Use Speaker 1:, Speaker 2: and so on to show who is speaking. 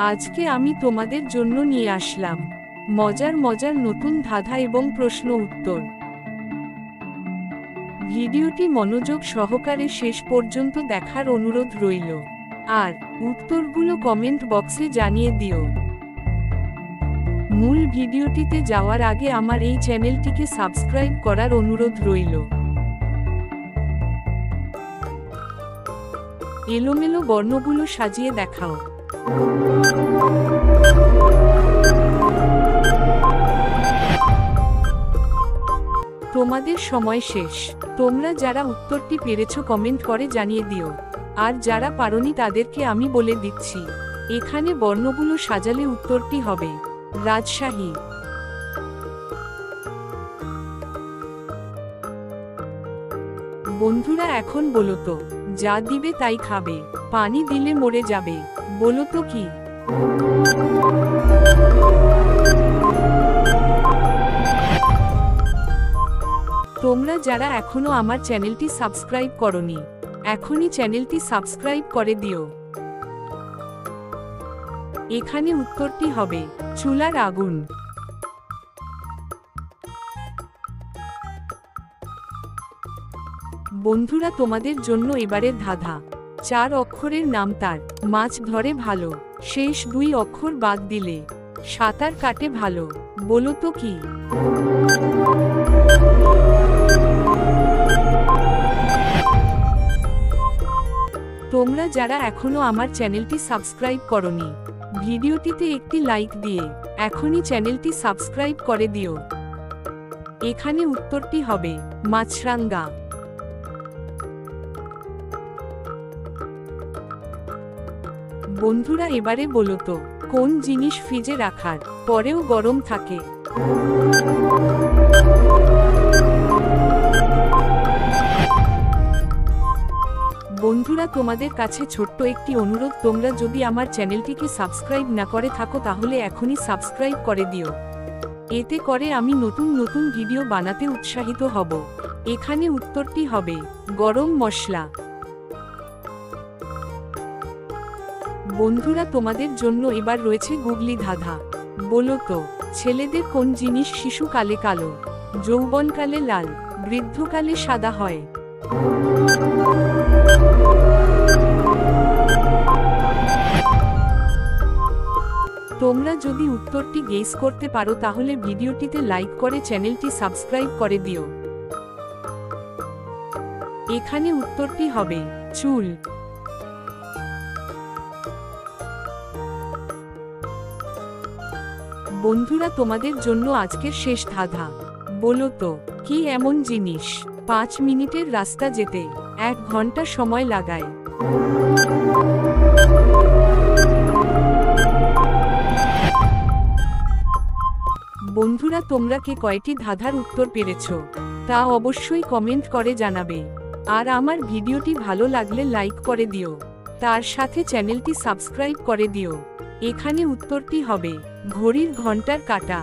Speaker 1: আজকে আমি তোমাদের জন্য নিয়ে আসলাম। মজার মজার নতুন ধাঁধা এবং প্রশ্ন উত্তর। ভিডিওটি মনোযোগ সহকারে শেষ পর্যন্ত দেখার অনুরোধ রইল। আর, উত্তরগুলো কমেন্ট বক্সে জানিয়ে দিও। মূল ভিডিওটিতে যাওয়ার আগে আমার এই চ্যানেলটিকে সাবস্ক্রাইব করার অনুরোধ রইল। এলোমেলো বর্ণগুলো সাজিয়ে দেখাও। তোমাদের সময় শেষ। তোমরা যারা উত্তরটি পেরেছ কমেন্ট করে জানিয়ে দিও। আর যারা পারোনি তাদেরকে আমি বলে দিচ্ছি, এখানে বর্ণগুলো সাজালে উত্তরটি হবে, রাজশাহী। বন্ধুরা এখন বলো তো, যা দিবে তাই খাবে, পানি দিলে মরে যাবে, বলো তো কি? তোমরা যারা এখনও আমার চ্যানেলটি সাবস্ক্রাইব করনি, এখনই চ্যানেলটি সাবস্ক্রাইব করে দিও। এখানে উত্তরটি হবে, চুলার আগুন। বন্ধুরা তোমাদের জন্য এবারের ধাঁধা। চার অক্ষরের নাম তার, মাছ ধরে ভালো, শেষ দুই অক্ষর বাদ দিলে। সাঁতার কাটে ভালো, বলো তো কি? তোমরা যারা এখনও আমার চ্যানেলটি সাবস্ক্রাইব করনি, ভিডিওটিতে একটি লাইক দিয়ে এখনই চ্যানেলটি সাবস্ক্রাইব করে দিও। এখানে উত্তরটি হবে, মাছরাঙ্গা। বন্ধুরা এবারে বলো তো, কোন জিনিস ফ্রিজে রাখার পরেও গরম থাকে? তোমাদের কাছে ছোট্ট একটি অনুরোধ, তোমরা যদি আমার চ্যানেলটিকে সাবস্ক্রাইব না করে থাকো, তাহলে এখনই সাবস্ক্রাইব করে দিও। এতে করে আমি নতুন নতুন ভিডিও বানাতে উৎসাহিত হব। এখানে উত্তরটি হবে, গরম মশলা। বন্ধুরা, তোমাদের জন্য এবার রয়েছে গুগলি ধাঁধা। বলো তো, ছেলেদের কোন জিনিস শিশুকালে কালো? যৌবনকালে লাল, বৃদ্ধকালে সাদা হয়? তোমরা যদি উত্তরটি গেস করতে পারো তাহলে ভিডিওটিতে লাইক করে চ্যানেলটি সাবস্ক্রাইব করে দিও। এখানে উত্তরটি হবে, চুল। বন্ধুরা তোমাদের জন্য আজকের শেষ ধাঁধা। বলো তো, কি এমন জিনিস? পাঁচ মিনিটের রাস্তা যেতে এক ঘণ্টা সময় লাগায়। তোমরা কে কয়টি ধাঁধার উত্তর পেরেছ, তা অবশ্যই কমেন্ট করে জানাবে। আর আমার ভিডিওটি ভালো লাগলে লাইক করে দিও। তার সাথে চ্যানেলটি সাবস্ক্রাইব করে দিও। এখানে উত্তরটি হবে, ঘড়ির ঘণ্টার কাটা।